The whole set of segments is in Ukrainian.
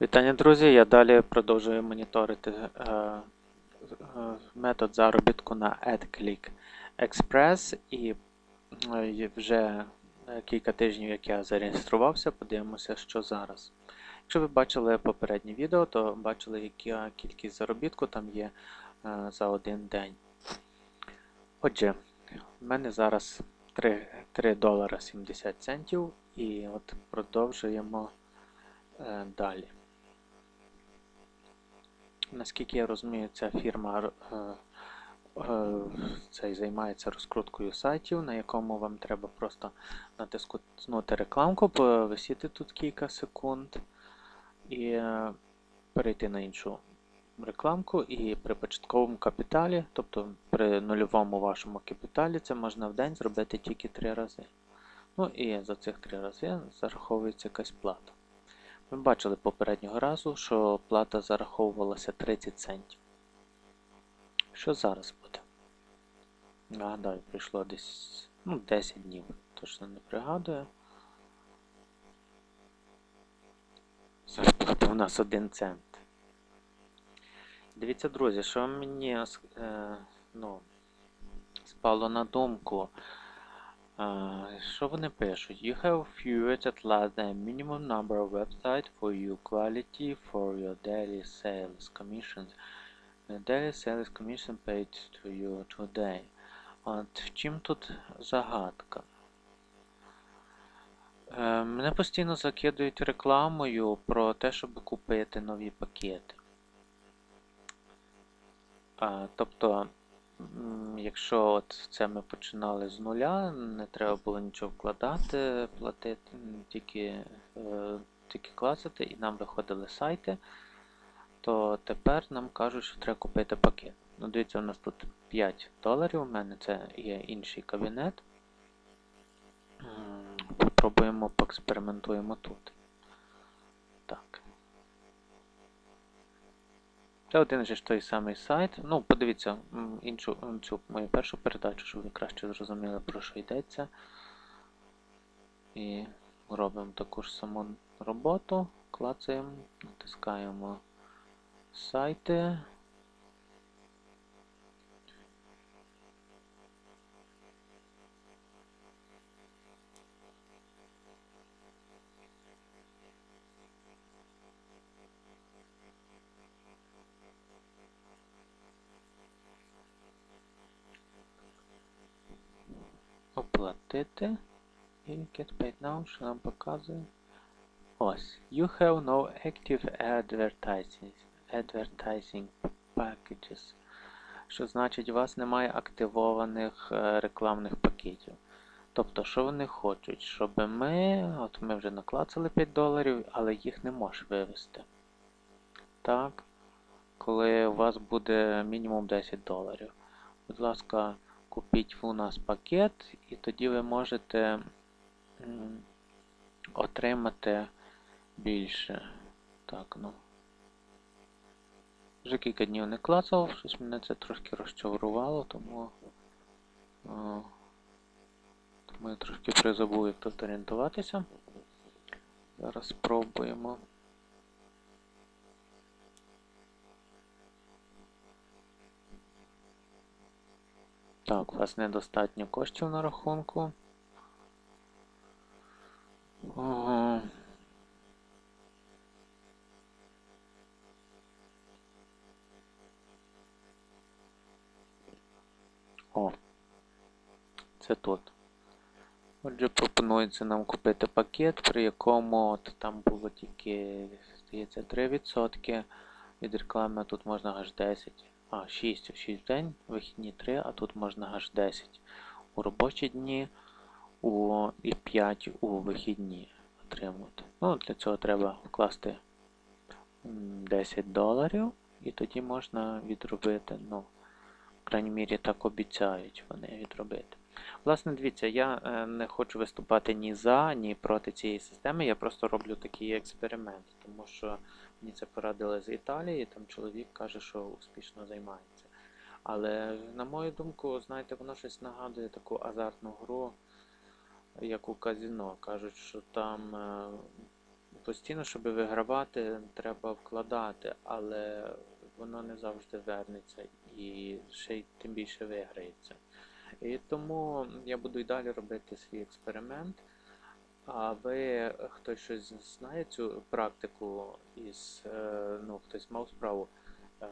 Вітання, друзі! Я далі продовжую моніторити е, е, метод заробітку на AdClick Express і е, вже е, кілька тижнів, як я зареєструвався, подивимося, що зараз. Якщо ви бачили попереднє відео, то бачили, яка кількість заробітку там є е, за один день. Отже, в мене зараз 3, 3 долара 70 центів і от продовжуємо е, далі. Наскільки я розумію, ця фірма е, е, цей займається розкруткою сайтів, на якому вам треба просто натиснути рекламку, повисіти тут кілька секунд і е, перейти на іншу рекламку. І при початковому капіталі, тобто при нульовому вашому капіталі, це можна в день зробити тільки 3 рази. Ну і за цих 3 рази зараховується якась плата. Ми бачили попереднього разу, що плата зараховувалася 30 центів. Що зараз буде? Нагадаю, прийшло десь ну, 10 днів, точно не пригадую. Зарплата у нас 1 цент. Дивіться, друзі, що мені е, ну, спало на думку. Uh, що вони пишуть? You have viewed at last the minimum number of websites for your quality for your daily sales commissions. The daily sales commission paid to you today. От в чим тут загадка? Е, мене постійно закидують рекламою про те, щоб купити нові пакети. А, тобто Якщо от це ми починали з нуля, не треба було нічого вкладати, платити, тільки, е, тільки клацати і нам виходили сайти, то тепер нам кажуть, що треба купити пакет. Ну, дивіться, у нас тут 5 доларів, у мене це є інший кабінет. Попробуємо, поекспериментуємо тут. Це один же ж той самий сайт. Ну, подивіться іншу цю мою першу передачу, щоб ви краще зрозуміли, про що йдеться. І робимо таку ж саму роботу, клацаємо, натискаємо сайти. Оплатити. І Get Now, що нам показує. Ось. You have no active advertising advertising packages. Що значить, у вас немає активованих е, рекламних пакетів. Тобто, що вони хочуть? Щоб ми. От ми вже наклацали 5 доларів, але їх не можеш вивести. Так. Коли у вас буде мінімум 10 доларів. Будь ласка, купіть у нас пакет, і тоді ви можете отримати більше. Так, ну. Вже кілька днів не клацав, щось мене це трошки розчарувало, тому, о, тому я трошки призабув, як тут орієнтуватися. Зараз спробуємо. Так, у вас недостатньо коштів на рахунку. О, це тут. Отже, пропонується нам купити пакет, при якому от там було тільки, здається, 3% від реклами, а тут можна аж 10. А, 6 в 6 в день, вихідні 3, а тут можна аж 10 у робочі дні у, і 5 у вихідні отримувати. Ну, Для цього треба вкласти 10 доларів і тоді можна відробити. ну, В крайній мірі так обіцяють вони відробити. Власне, дивіться, я е, не хочу виступати ні за, ні проти цієї системи. Я просто роблю такий експеримент, тому що мені це порадили з Італії, там чоловік каже, що успішно займається. Але, на мою думку, знаєте, воно щось нагадує таку азартну гру, як у казіно. Кажуть, що там е, постійно, щоб вигравати, треба вкладати, але воно не завжди вернеться і ще й тим більше виграється. І тому я буду і далі робити свій експеримент. А ви хтось щось знає цю практику із, е, ну, хтось мав справу е,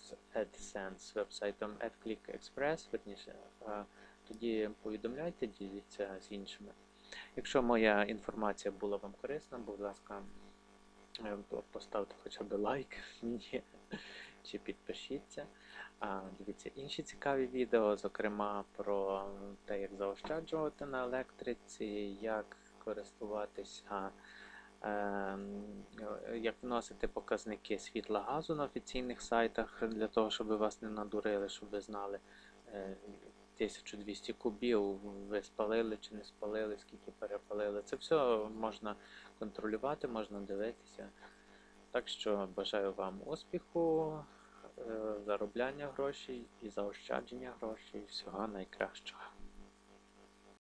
з AdSense вебсайтом AdClick Express, верніше, е, тоді повідомляйте, діліться з іншими. Якщо моя інформація була вам корисна, будь ласка, е, поставте хоча б лайк мені чи підпишіться. Дивіться інші цікаві відео, зокрема про те, як заощаджувати на електриці, як користуватися, ем, е, як вносити показники світла газу на офіційних сайтах для того, щоб вас не надурили, щоб ви знали. е, 1200 кубів ви спалили чи не спалили, скільки перепалили. Це все можна контролювати, можна дивитися. Так що бажаю вам успіху, е, заробляння грошей і заощадження грошей. Всього найкращого.